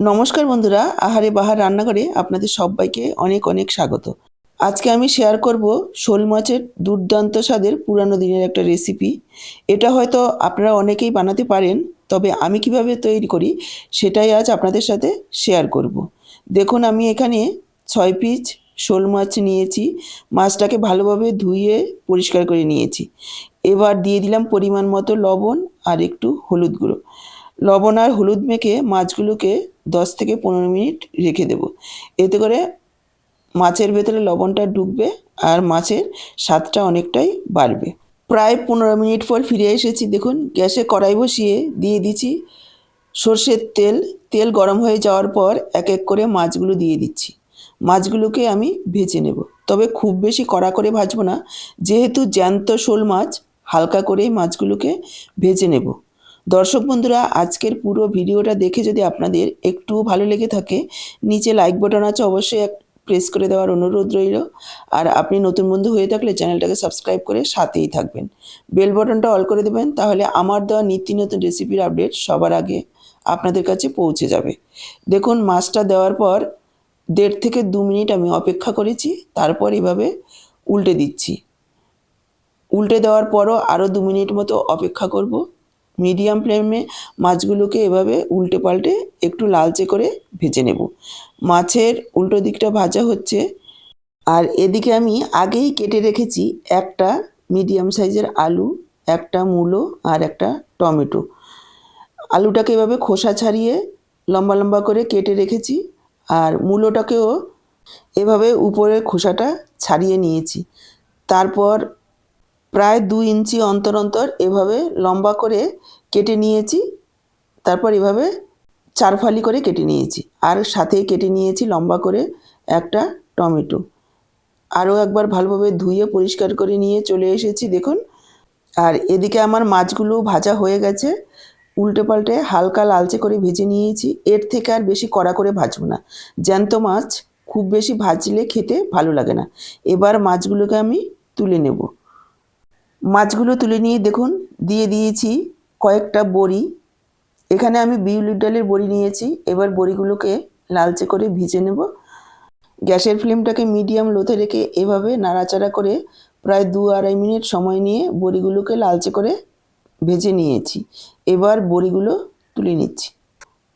নমস্কার বন্ধুরা, আহারে বাহার রান্নাঘরে আপনাদের সবাইকে অনেক অনেক স্বাগত। আজকে আমি শেয়ার করব শোল মাছের দুর্দান্ত স্বাদের পুরানো দিনের একটা রেসিপি এটা হয়তো আপনারা অনেকেই বানাতে পারেন, তবে আমি কীভাবে তৈরি করি সেটাই আজ আপনাদের সাথে শেয়ার করব। দেখুন, আমি এখানে ছয় পিস শোল মাছ নিয়েছি, মাছটাকে ভালোভাবে ধুয়ে পরিষ্কার করে নিয়েছি। এবার দিয়ে দিলাম পরিমাণ মতো লবণ আর একটু হলুদ গুঁড়ো। লবণ আর হলুদ মেখে মাছগুলোকে দশ থেকে পনেরো মিনিট রেখে দেব। এতে করে মাছের ভেতরে লবণটা ঢুকবে আর মাছের স্বাদটা অনেকটাই বাড়বে। প্রায় পনেরো মিনিট পর ফিরে এসেছি, দেখুন, গ্যাসে কড়াই বসিয়ে দিয়ে দিচ্ছি। সর্ষের তেল তেল গরম হয়ে যাওয়ার পর এক এক করে মাছগুলো দিয়ে দিচ্ছি। মাছগুলোকে আমি ভেজে নেব। তবে খুব বেশি কড়া করে ভাজবো না, যেহেতু জ্যান্ত শোল মাছ, হালকা করেই মাছগুলোকে ভেজে নেব। দর্শক বন্ধুরা, আজকের পুরো ভিডিওটা দেখে যদি আপনাদের একটু ভালো লেগে থাকে, নিচে লাইক বাটন আছে, অবশ্যই এক প্রেস করে দেওয়ার অনুরোধ রইল। আর আপনি নতুন বন্ধু হয়ে থাকলে চ্যানেলটাকে সাবস্ক্রাইব করে সাথেই থাকবেন। বেল বাটনটা অল করে দেবেন, তাহলে আমার দেওয়া নিত্য নতুন রেসিপির আপডেট সবার আগে আপনাদের কাছে পৌঁছে যাবে। দেখুন, মাছটা দেওয়ার পর দেড় থেকে দু মিনিট আমি অপেক্ষা করেছি, তারপর এভাবে উল্টে দিচ্ছি। উল্টে দেওয়ার পরও আরও দু মিনিট মতো অপেক্ষা করব। মিডিয়াম ফ্লেমে মাছগুলোকে এভাবে উল্টে পাল্টে একটু লালচে করে ভেজে নেব। মাছের উল্টো দিকটা ভাজা হচ্ছে। আর এদিকে আমি আগেই কেটে রেখেছি একটা মিডিয়াম সাইজের আলু, একটা মূলো আর একটা টমেটো। আলুটাকে এভাবে খোসা ছাড়িয়ে লম্বা লম্বা করে কেটে রেখেছি আর মূলোটাকেও এভাবে উপরের খোসাটা ছাড়িয়ে নিয়েছি। তারপর প্রায় দু ইঞ্চি অন্তর অন্তর এভাবে লম্বা করে কেটে নিয়েছি, তারপর এভাবে চার ফালি করে কেটে নিয়েছি। আর সাথে কেটে নিয়েছি লম্বা করে একটা টমেটো। আরও একবার ভালোভাবে ধুয়ে পরিষ্কার করে নিয়ে চলে এসেছি, দেখুন। আর এদিকে আমার মাছগুলো ভাজা হয়ে গেছে। উল্টে পাল্টে হালকা লালচে করে ভেজে নিয়েছি। এর থেকে আর বেশি কড়া করে ভাজবো না। জ্যান্ত মাছ খুব বেশি ভাজলে খেতে ভালো লাগে না। এবার মাছগুলোকে আমি তুলে নেব। মাছগুলো তুলে নিয়ে দেখুন, দিয়ে দিয়েছি কয়েকটা বড়ি। এখানে আমি বিউলির ডালের বড়ি নিয়েছি, এবার বড়িগুলোকে লালচে করে ভেজে নেব। গ্যাসের ফ্লেমটাকে মিডিয়াম লোতে রেখে এভাবে নাড়াচাড়া করে প্রায় দু আড়াই মিনিট সময় নিয়ে বড়িগুলোকে লালচে করে ভেজে নিয়েছি। এবার বড়িগুলো তুলে নিচ্ছি।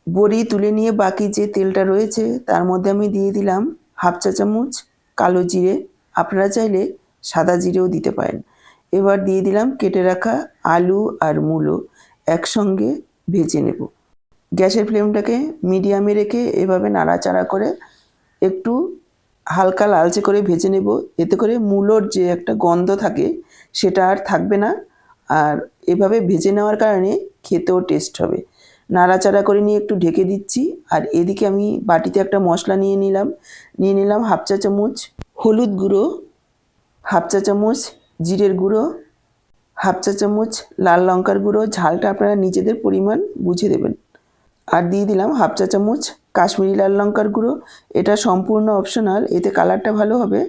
বড়ি তুলে নিয়ে বাকি যে তেলটা রয়েছে, তার মধ্যে আমি দিয়ে দিলাম হাফ চা চামচ কালো জিরে। আপনারা চাইলে সাদা জিরেও দিতে পারেন। এবার দিয়ে দিলাম কেটে রাখা আলু আর মূলো একসঙ্গে ভেজে নেব। গ্যাসের ফ্লেমটাকে মিডিয়ামে রেখে এভাবে নাড়াচাড়া করে একটু হালকা লালচে করে ভেজে নেব। এতে করে মূলোর যে একটা গন্ধ থাকে সেটা আর থাকবে না আর এভাবে ভেজে নেওয়ার কারণে খেতেও টেস্ট হবে। নাড়াচাড়া করে নিয়ে একটু ঢেকে দিচ্ছি আর এদিকে আমি বাটিতে একটা মশলা নিয়ে নিলাম। নিয়ে নিলাম হাফ চা চামচ হলুদ গুঁড়ো, হাফ চা চামচ জিরের গুঁড়ো, হাফ চা চামচ লাল লঙ্কার গুঁড়ো, ঝালটা আপনারা নিজেদের পরিমাণ বুঝে দেবেন। আর দিয়ে দিলাম হাফ চা চামচ কাশ্মীরি লাল লঙ্কার গুঁড়ো। এটা সম্পূর্ণ অপশনাল এতে কালারটা ভালো হবে,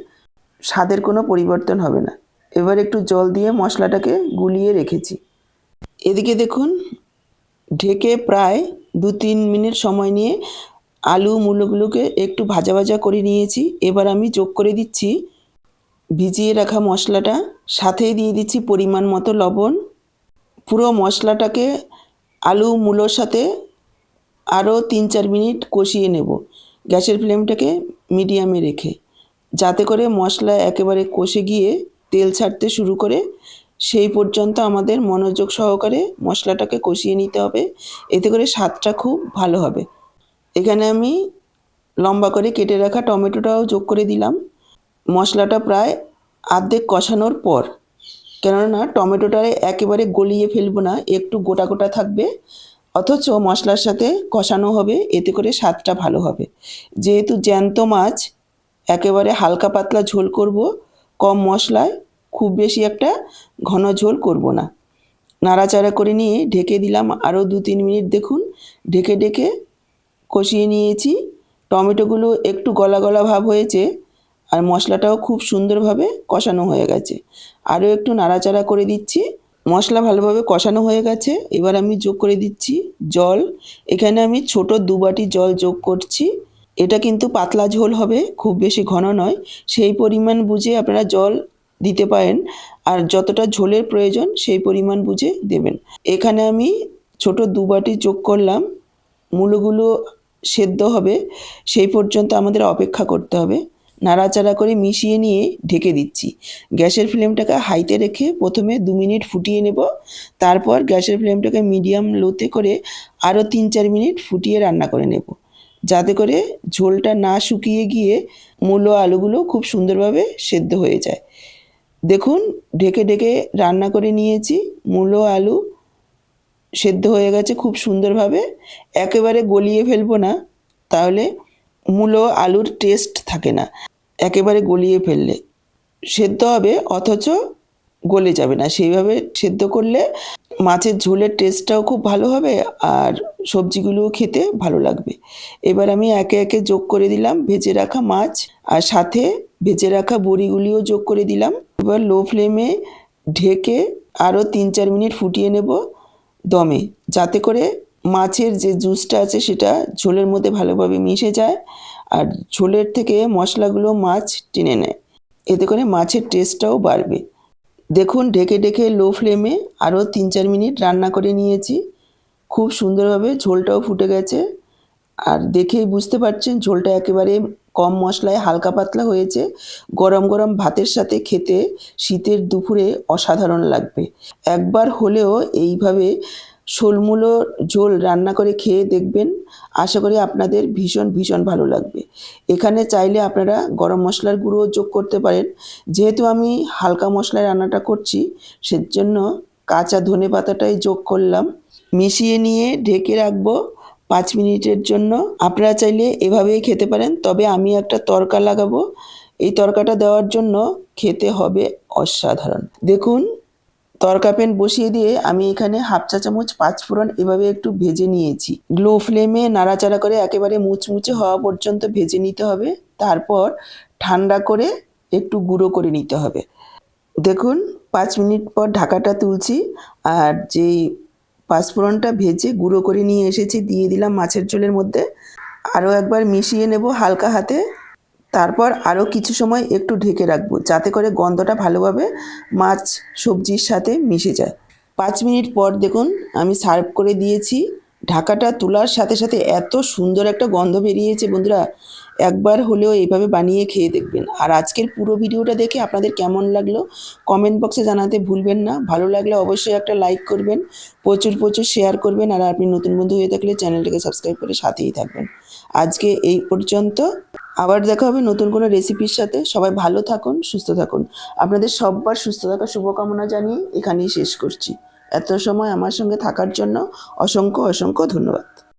স্বাদের কোনো পরিবর্তন হবে না। এবার একটু জল দিয়ে মশলাটাকে গুলিয়ে রেখেছি। এদিকে দেখুন, ঢেকে প্রায় দু তিন মিনিট সময় নিয়ে আলু মূলোগুলোকে একটু ভাজা ভাজা করে নিয়েছি। এবার আমি যোগ করে দিচ্ছি ভিজিয়ে রাখা মশলাটা, সাথেই দিয়ে দিচ্ছি পরিমাণ মতো লবণ। পুরো মশলাটাকে আলু মূলোর সাথে আরও তিন চার মিনিট কষিয়ে নেব। গ্যাসের ফ্লেমটাকে মিডিয়ামে রেখে, যাতে করে মশলা একেবারে কষে গিয়ে তেল ছাড়তে শুরু করে, সেই পর্যন্ত আমাদের মনোযোগ সহকারে মশলাটাকে কষিয়ে নিতে হবে। এতে করে স্বাদটা খুব ভালো হবে। এখানে আমি লম্বা করে কেটে রাখা টমেটোটাও যোগ করে দিলাম। মশলাটা প্রায় আর্ধেক কষানোর পর, কেননা টমেটোটা একেবারে গলিয়ে ফেলব না, একটু গোটা গোটা থাকবে, অথচ মশলার সাথে কষানো হবে, এতে করে স্বাদটা ভালো হবে। যেহেতু জ্যান্ত মাছ, একেবারে হালকা পাতলা ঝোল করব, কম মশলায় খুব বেশি একটা ঘন ঝোল করব না। নাড়াচাড়া করে নিয়ে ঢেকে দিলাম আরও দু তিন মিনিট দেখুন, ঢেকে ঢেকে কষিয়ে নিয়েছি। টমেটোগুলো একটু গলা গলা ভাব হয়েছে আর মশলাটাও খুব সুন্দরভাবে কষানো হয়ে গেছে। আরও একটু নাড়াচাড়া করে দিচ্ছি। মশলা ভালোভাবে কষানো হয়ে গেছে। এবার আমি যোগ করে দিচ্ছি জল। এখানে আমি ছোট দু বাটি জল যোগ করছি। এটা কিন্তু পাতলা ঝোল হবে, খুব বেশি ঘন নয়। সেই পরিমাণ বুঝে আপনারা জল দিতে পারেন। আর যতটা ঝোলের প্রয়োজন সেই পরিমাণ বুঝে দেবেন। এখানে আমি ছোট দু বাটি যোগ করলাম। মূলোগুলো সেদ্ধ হবে। সেই পর্যন্ত আমাদের অপেক্ষা করতে হবে। নাড়াচাড়া করে মিশিয়ে নিয়ে ঢেকে দিচ্ছি। গ্যাসের ফ্লেমটাকে হাইতে রেখে প্রথমে দু মিনিট ফুটিয়ে নেব। তারপর গ্যাসের ফ্লেমটাকে মিডিয়াম লোতে করে আরও তিন চার মিনিট ফুটিয়ে রান্না করে নেব। যাতে করে ঝোলটা না শুকিয়ে গিয়ে মূলো আলুগুলো খুব সুন্দরভাবে সেদ্ধ হয়ে যায়। দেখুন, ঢেকে ঢেকে রান্না করে নিয়েছি। মূলো আলু সেদ্ধ হয়ে গেছে খুব সুন্দরভাবে। একেবারে গলিয়ে ফেলব না, তাহলে মূলো আলুর টেস্ট থাকে না। একেবারে গলিয়ে ফেললে। সেদ্ধ হবে, অথচ গলে যাবে না। সেইভাবে সেদ্ধ করলে মাছের ঝোলের টেস্টটাও খুব ভালো হবে আর সবজিগুলোও খেতে ভালো লাগবে। এবার আমি একে একে যোগ করে দিলাম, ভেজে রাখা মাছ আর সাথে ভেজে রাখা বড়িগুলিও যোগ করে দিলাম। এবার লো ফ্লেমে ঢেকে আরও তিন চার মিনিট ফুটিয়ে নেব দমে, যাতে করে মাছের যে জুসটা আছে সেটা ঝোলের মধ্যে ভালোভাবে মিশে যায়। আর ঝোলের থেকে মশলাগুলো মাছ টেনে নেয়। এতে করে মাছের টেস্টটাও বাড়বে। দেখুন, ঢেকে ঢেকে লো ফ্লেমে আরও তিন চার মিনিট রান্না করে নিয়েছি। খুব সুন্দরভাবে ঝোলটাও ফুটে গেছে। আর দেখেই বুঝতে পারছেন, ঝোলটা একেবারে কম মশলায় হালকা পাতলা হয়েছে। গরম গরম ভাতের সাথে খেতে শীতের দুপুরে অসাধারণ লাগবে। একবার হলেও এইভাবে শোলমূলো ঝোল রান্না করে খেয়ে দেখবেন। আশা করি আপনাদের ভীষণ ভীষণ ভালো লাগবে। এখানে চাইলে আপনারা গরম মশলার গুঁড়োও যোগ করতে পারেন। যেহেতু আমি হালকা মশলায় রান্নাটা করছি, সেজন্য কাঁচা ধনে পাতাটাই যোগ করলাম। মিশিয়ে নিয়ে ঢেকে রাখব পাঁচ মিনিটের জন্য। আপনারা চাইলে এভাবেই খেতে পারেন, তবে আমি একটা তরকা লাগাবো। এই তরকাটা দেওয়ার জন্য খেতে হবে অসাধারণ। দেখুন তরকা প্যান বসিয়ে দিয়ে আমি এখানে হাফ চা চামচ পাঁচফোড়ন এভাবে একটু ভেজে নিয়েছি। লো ফ্লেমে নাড়াচাড়া করে একেবারে মুচমুচে হওয়া পর্যন্ত ভেজে নিতে হবে। তারপর ঠান্ডা করে একটু গুঁড়ো করে নিতে হবে। দেখুন, পাঁচ মিনিট পর ঢাকাটা তুলছি আর যেই পাঁচফোড়নটা ভেজে গুঁড়ো করে নিয়ে এসেছি, দিয়ে দিলাম মাছের ঝোলের মধ্যে। আরও একবার মিশিয়ে নেব হালকা হাতে। তারপর আরও কিছু সময় একটু ঢেকে রাখব, যাতে করে গন্ধটা ভালোভাবে মাছ সবজির সাথে মিশে যায়। পাঁচ মিনিট পর দেখুন আমি সার্ভ করে দিয়েছি। ঢাকাটা তোলার সাথে সাথে এত সুন্দর একটা গন্ধ বেরিয়েছে বন্ধুরা। একবার হলেও এইভাবে বানিয়ে খেয়ে দেখবেন। আর আজকের পুরো ভিডিওটা দেখে আপনাদের কেমন লাগল কমেন্ট বক্সে জানাতে ভুলবেন না। ভালো লাগলে অবশ্যই একটা লাইক করবেন, প্রচুর প্রচুর শেয়ার করবেন, আর আপনি নতুন বন্ধু হয়ে থাকলে চ্যানেলটাকে সাবস্ক্রাইব করে সাথেই থাকবেন। আজকে এই পর্যন্ত। আবার দেখা হবে নতুন কোনো রেসিপির সাথে। সবাই ভালো থাকুন, সুস্থ থাকুন। আপনাদের সববার সুস্থ থাকার শুভকামনা জানিয়ে এখানেই শেষ করছি। এত সময় আমার সঙ্গে থাকার জন্য অসংখ্য অসংখ্য ধন্যবাদ।